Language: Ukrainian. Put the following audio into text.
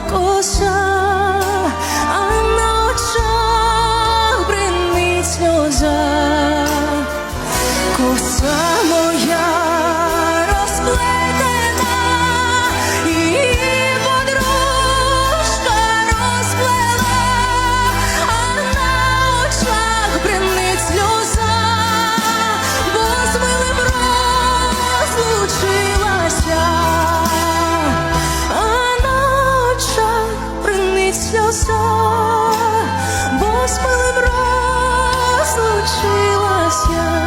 коса, а на очах бринить сльоза, коса моя. роса, бо з милим розлучилася.